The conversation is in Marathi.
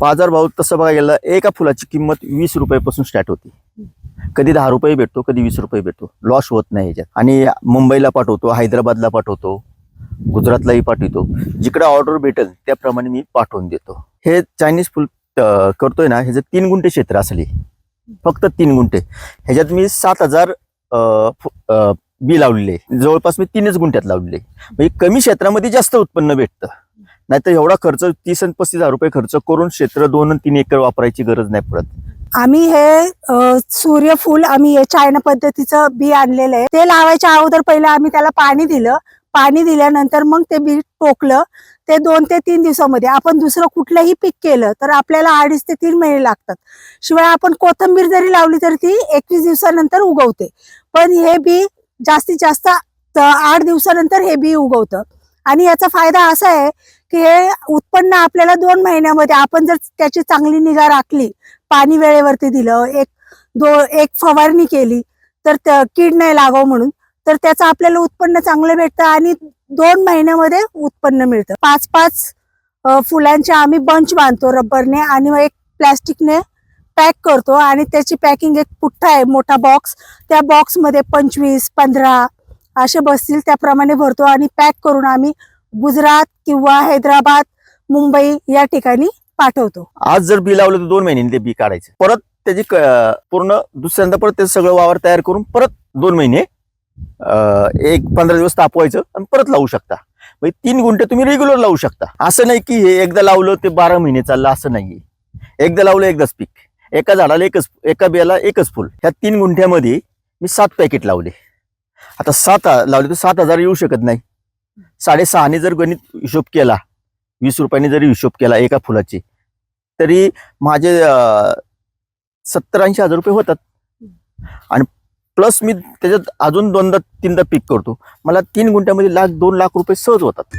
बाजार भाव तसं बघायला गेलं एका फुलाची किंमत वीस रुपयापासून स्टार्ट होती. कधी दहा रुपये भेटतो कधी वीस रुपये भेटतो. लॉस होत नाही ह्याच्यात. आणि मुंबईला पाठवतो हैदराबादला पाठवतो गुजरातलाही पाठवतो. जिकडे ऑर्डर भेटेल त्याप्रमाणे मी पाठवून देतो. हे चायनीज फुल करतोय ना ह्याचं तीन गुंठे क्षेत्र असले फक्त तीन गुंठे. ह्याच्यात मी सात हजार फु- बी लावलेले. जवळपास मी तीनच गुंठ्यात लावलेले. म्हणजे कमी क्षेत्रामध्ये जास्त उत्पन्न भेटतं. नाहीतर एवढा खर्च तीस आणि पस्तीस हजार रुपये खर्च करून क्षेत्र दोन आणि तीन एकर वापरायची गरज नाही पडत. आम्ही हे सूर्यफूल आम्ही हे चायना पद्धतीचं बी आणलेलं आहे. ते लावायच्या अगोदर पहिलं आम्ही त्याला पाणी दिलं. पाणी दिल्यानंतर मग ते बी टोकलं. ते दोन ते तीन दिवसामध्ये आपण दुसरं कुठलंही पीक केलं तर आपल्याला अडीच ते तीन महिने लागतात. शिवाय आपण कोथंबीर जरी लावली तर ती एकवीस दिवसानंतर उगवते. पण हे बी जास्तीत जास्त आठ दिवसानंतर हे बी उगवतं. आणि याचा फायदा असा आहे की हे उत्पन्न आपल्याला दोन महिन्यामध्ये आपण जर त्याची चांगली निगा राखली पाणी वेळेवरती दिलं एक दो एक फवारणी केली तर कीड नाही लागावं म्हणून तर त्याचं आपल्याला उत्पन्न चांगलं भेटतं आणि दोन महिन्यामध्ये उत्पन्न मिळतं. पाच पाच फुलांचे आम्ही बंच बांधतो रब्बरने आणि एक प्लॅस्टिकने पॅक करतो आणि त्याची पॅकिंग एक पुठ्ठा आहे मोठा बॉक्स. त्या बॉक्समध्ये पंचवीस पंधरा असे बसतील त्याप्रमाणे भरतो आणि पॅक करून आम्ही गुजरात किंवा हैदराबाद मुंबई या ठिकाणी पाठवतो. आज जर बी लावलं तर दोन महिन्यांनी ते बी काढायचं. परत त्याची पूर्ण दुसऱ्यांदा परत ते सगळं वावर तयार करून परत दोन महिने एक पंधरा दिवस तापवायचं आणि परत लावू शकता. म्हणजे तीन गुंठे तुम्ही रेग्युलर लावू शकता. असं नाही की हे एकदा लावलं ते बारा महिने चाललं असं नाहीये. एकदा लावलं एकदाच पीक. एका झाडाला एकच एका बियाला एकच फुल. ह्या तीन गुंठ्यामध्ये मी सात पॅकेट लावले. आता सात लावले तर सात हजार येऊ शकत नाही. साडेसहाने जर गणित हिशोब केला वीस रुपयाने जरी हिशोब केला एका फुलाची तरी माझे सत्तर ऐंशी हजार रुपये होतात. आणि प्लस मी त्याच्यात अजून दोनदा तीनदा पीक करतो. मला तीन गुंठ्यामध्ये लाख दोन लाख रुपये सहज होतात.